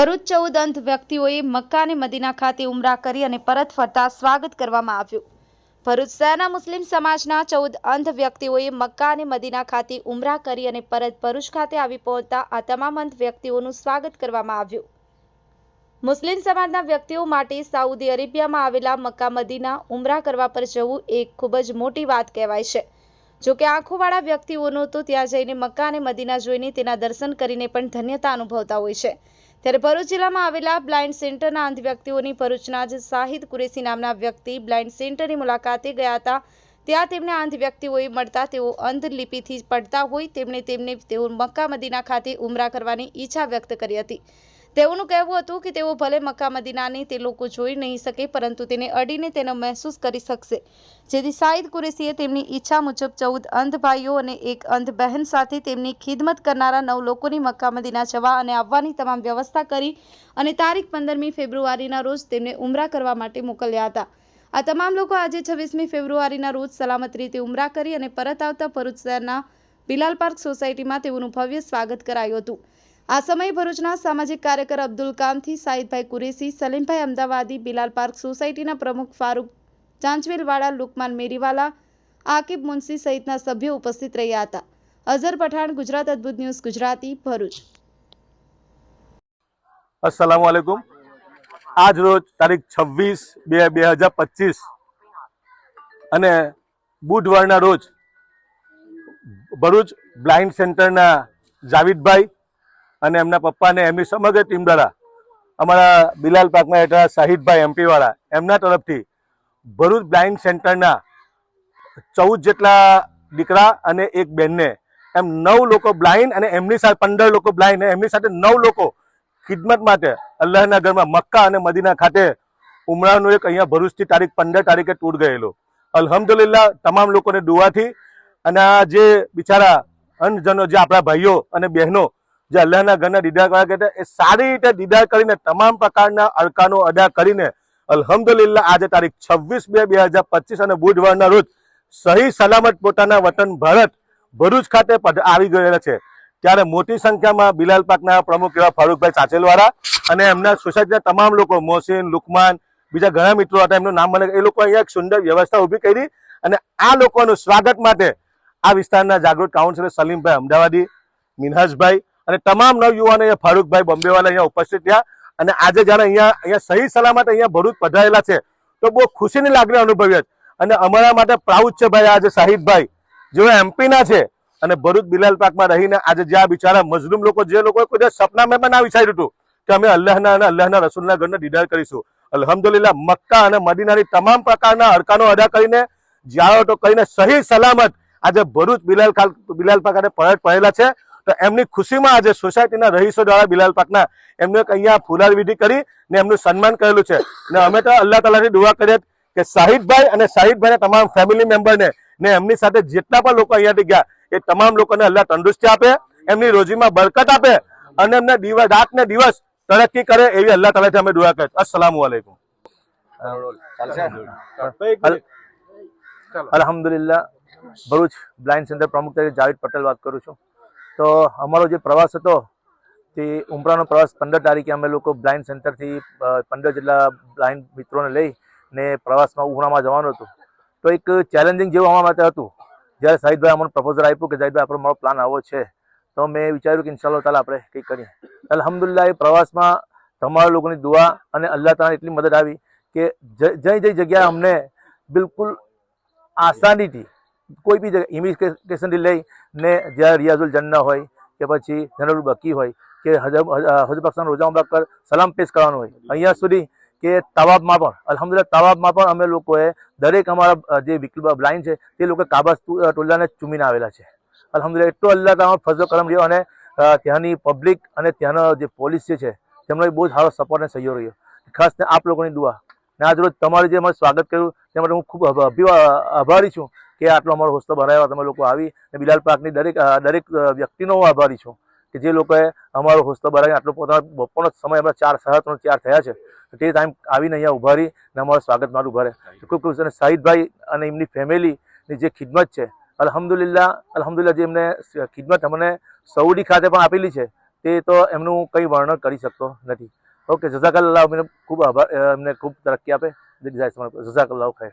ભરૂચ ચૌદ અંધ વ્યક્તિઓએ મક્કા અને મદીના ખાતે ઉમરા કરી અને પરત ફરતા સ્વાગત કરવામાં આવ્યું. ભરૂચ શહેરના મુસ્લિમ સમાજના ચૌદ અંધ વ્યક્તિઓએ મક્કા અને મદીના ખાતે ઉમરા કરી અને પરત ભરૂચ ખાતે આવી પહોંચતા આ તમામ અંધ વ્યક્તિઓનું સ્વાગત કરવામાં આવ્યું. મુસ્લિમ સમાજના વ્યક્તિઓ માટે સાઉદી અરેબિયામાં આવેલા મક્કા મદીના ઉમરા કરવા પર જવું એક ખૂબ જ મોટી વાત કહેવાય છે. જો કે આંખોવાળા વ્યક્તિઓનો તો ત્યાં જઈને મક્કા અને મદીના જોઈને તેના દર્શન કરીને પણ ધન્યતા અનુભવતા હોય છે. ત્યારે ભરૂચ જિલ્લામાં આવેલા બ્લાઇન્ડ સેન્ટરના અંધ વ્યક્તિઓની ભરૂચના જ શાહિદ કુરેશી નામના વ્યક્તિ બ્લાઇન્ડ સેન્ટરની મુલાકાતે ગયા હતા. ત્યાં તેમને અંધ વ્યક્તિઓએ મળતા તેઓ અંધ લિપિથી પડતા હોય તેમણે તેમને તેઓ મક્કા મદીના ખાતે ઉમરા કરવાની ઈચ્છા વ્યક્ત કરી હતી. તેઓનું કહેવું હતું કે તેઓ ભલે મક્કા મદીનાને તે લોકો જોઈ નહીં શકે, પરંતુ તેને અડીને તેનો મહેસૂસ કરી શકશે. જેથી સાઈદ કુરેશીએ તેમની ઈચ્છા મુજબ ચૌદ અંધ ભાઈઓ અને એક અંધ બહેન સાથે તેમની ખિદમત કરનારા નવ લોકોની મક્કા મદીના જવા અને આવવાની તમામ વ્યવસ્થા કરી અને તારીખ પંદરમી ફેબ્રુઆરીના રોજ તેમને ઉમરા કરવા માટે મોકલ્યા હતા. આ તમામ લોકો આજે છવ્વીસમી ફેબ્રુઆરીના રોજ સલામત રીતે ઉમરા કરી અને પરત આવતા ભરૂચ શહેરના બિલાલ પાર્ક સોસાયટીમાં તેઓનું ભવ્ય સ્વાગત કરાયું હતું. આ સમયે ભરૂચના સામાજિક કાર્યકર અબ્દુલ કામથી સાહિદભાઈ કુરેશી, સલીમભાઈ અમદાવાદી, બિલાલ પાર્ક સોસાયટીના પ્રમુખ ફારૂક ચાંચવેલવાળા, લુકમાન મેરીવાલા, આકિબ મુનશી સહિતના સભ્યો ઉપસ્થિત રહ્યા હતા. અઝર પઠાણ, ગુજરાત અદ્ભુત ન્યૂઝ, ગુજરાતી, ભરૂચ. અસલામ વાલેકુમ આજ રોજ તારીખ છવ્વીસ બે બે હજાર પચીસ અને બુધવારના રોજ ભરૂચ બ્લાઇન્ડ સેન્ટરના જાવીદભાઈ અને એમના પપ્પાને એમની સમગ્ર ટીમ દ્વારા અમારા બિલાલ પાકમાં હેઠળ શાહિદભાઈ એમપી વાળા એમના તરફથી ભરૂચ બ્લાઇન્ડ સેન્ટરના ચૌદ જેટલા દીકરા અને એક બેનને એમ નવ લોકો બ્લાઇન્ડ અને એમની સાથે પંદર લોકો બ્લાઇન્ડ એમની સાથે નવ લોકો ખિદમત માટે અલ્લાહના ઘરમાં મક્કા અને મદીના ખાતે ઉમરાનું એક અહીંયા ભરૂચથી તારીખ પંદર તારીખે ટૂર ગયેલો. અલહમદુલિલ્લા તમામ લોકોને દુવાથી અને આ જે બિચારા અંધજનો જે આપણા ભાઈઓ અને બહેનો જે અલ્લાહના ઘરના દીદાર કરવા હતા, એ સારી રીતે દીદાર કરીને તમામ પ્રકારના અડકાનો અદા કરીને અલહમદુલિલ્લા આજે તારીખ છવ્વીસ બે બે હજાર પચીસ અને બુધવારના રોજ સહી સલામત પોતાના વતન ભારત ભરૂચ ખાતે આવી ગયેલા છે. ત્યારે મોટી સંખ્યામાં બિલાલ પાકના પ્રમુખ એવા ફારૂકભાઈ ચાચેલવાળા અને એમના સોસાયટીના તમામ લોકો મોહસિન લુકમાન બીજા ઘણા મિત્રો હતા એમનું નામ મને એ લોકો અહીંયા એક સુંદર વ્યવસ્થા ઊભી કરી અને આ લોકોનું સ્વાગત માટે આ વિસ્તારના જાગૃત કાઉન્સિલર સલીમભાઈ અમદાવાદી મિનહાજભાઈ અને તમામ નવયુવાનો અહીંયા ફારૂકભાઈ બોમ્બેવાલા અહીંયા ઉપસ્થિત થયા અને આજે જ્યારે અહીંયા અહીંયા સહી સલામત અહીંયા ભરૂચ પધારેલા છે, તો બહુ ખુશીની લાગણી અનુભવી અને અમારા માટે પ્રાઉડ છે ભાઈ આજે શાહિદભાઈ જેઓ એમપીના છે અને ભરૂચ બિલાલ પાકમાં રહીને આજે જે આ બિચારા મજલૂમ લોકો, જે લોકો કોઈ સપના સપનામાં પણ ના વિચાર્યું હતું કે અમે અલ્લાહના અને અલ્લાહના રસૂલના ઘરને દીદાર કરીશું. અલહમદુલિલ્લા મક્કા અને મદીનાની તમામ પ્રકારના અડકાનો અદા કરીને, જ્યારતો કરીને સહી સલામત આજે ભરૂચ બિલાલ બિલાલ પાક અને પરત પડેલા છે. તો એમની ખુશીમાં આજે સોસાયટીના રહીશો દ્વારા બિલાલ પાકના એમને અહીંયા ફુલાર વિધિ કરી ને એમનું સન્માન કરેલું છે ને અમે તો અલ્લાહ તાલાની દુઆ કરીએ કે શાહિદભાઈ અને શાહિદભાઈના તમામ ફેમિલી મેમ્બરને ને એમની સાથે જેટલા પણ લોકો અહીંયાથી ગયા એ તમામ લોકોને અલ્લાહ તંદુરસ્તી આપે એમની રોજીમાં બરકત આપે અને એમને દિવસ રાત ને દિવસ તરક્કી કરે એવી અલ્લાહ તાલાથી અમે દુઆ કરીએ અસલામ વાલેકુમ અલહમદુલિલ્લાહ ભરૂચ બ્લાઇન્ડ સેન્ટર પ્રમુખ તરીકે જાવેદ પટેલ વાત કરું છું તો અમારો જે પ્રવાસ હતો, તે ઉમરાનો પ્રવાસ પંદર તારીખે અમે લોકો બ્લાઇન્ડ સેન્ટરથી પંદર જેટલા બ્લાઇન્ડ મિત્રોને લઈ ને પ્રવાસમાં ઉમરામાં જવાનું હતું. તો એક ચેલેન્જિંગ જેવું અમારા માટે હતું. જ્યારે સાહિદભાઈ અમને પ્રપોઝલ આપ્યું કે સાહિદભાઈ, આપણો મારો પ્લાન આવો છે. તો મેં વિચાર્યું કે ઇન્શાલ્લાહ તાલા આપણે કંઈક કરીએ. અલહમદુલિલ્લાહ, એ પ્રવાસમાં તમારા લોકોની દુઆ અને અલ્લાહ તાલા એટલી મદદ આવી કે જઈ જઈ જગ્યાએ અમને બિલકુલ આસાનીથી કોઈ બી જગ્યા ઇમિગ્રેશનથી લઈ ને જ્યાં રિયાઝુલ જન્ના હોય કે પછી જનરલ બકી હોય કે હજર પાકિસ્તાન રોજા મુબારક સલામ પેશ કરવાનું હોય. અહીંયા સુધી કે તવાબમાં પણ અલહમદુલ્લા તવાબમાં પણ અમે લોકોએ દરેક અમારા જે બ્લાઇન્ડ છે તે લોકો કાબા ટોલ્લાને ચૂમીને આવેલા છે. અલહમદુલ્લા એટલો અલ્લાહ તમારો ફઝલો કરમ રહ્યો અને ત્યાંની પબ્લિક અને ત્યાંનો જે પોલીસ છે તેમનો બહુ જ સારો સપોર્ટ અને સહયોગ રહ્યો. ખાસ આપ લોકોની દુઆ. ને આજ રોજ તમારું જે અમારું સ્વાગત કર્યું. તે માટે હું ખૂબ આભારી છું. કે આટલો અમારો હોસ્તો ભરાયો તમે લોકો આવી અને બિલાલ પાકની દરેક દરેક વ્યક્તિનો હું આભારી છું કે જે લોકોએ અમારો હોસ્તો ભરાવી આટલો પોતાનો બપોરનો સમય, હમણાં ચાર, સાડા ત્રણ, ચાર થયા છે, તે ટાઈમ આવીને અહીંયા ઊભા રહી ને અમારું સ્વાગત મારું ઊભા રહે. ખૂબ ખૂબ અને શાહિદભાઈ અને એમની ફેમિલીની જે ખિદમત છે, અલ્હમ્દુલિલ્લાહ અલહમદુલ્લા જે એમને ખિદમત અમને સૌડી ખાતે પણ આપેલી છે, તે તો એમનું કંઈ વર્ણન કરી શકતો નથી. ઓકે જઝાકલ્લાહ અમને ખૂબ આભાર એમને ખૂબ તરક્કી આપે. જઝાકલ્લાહ ખૈર.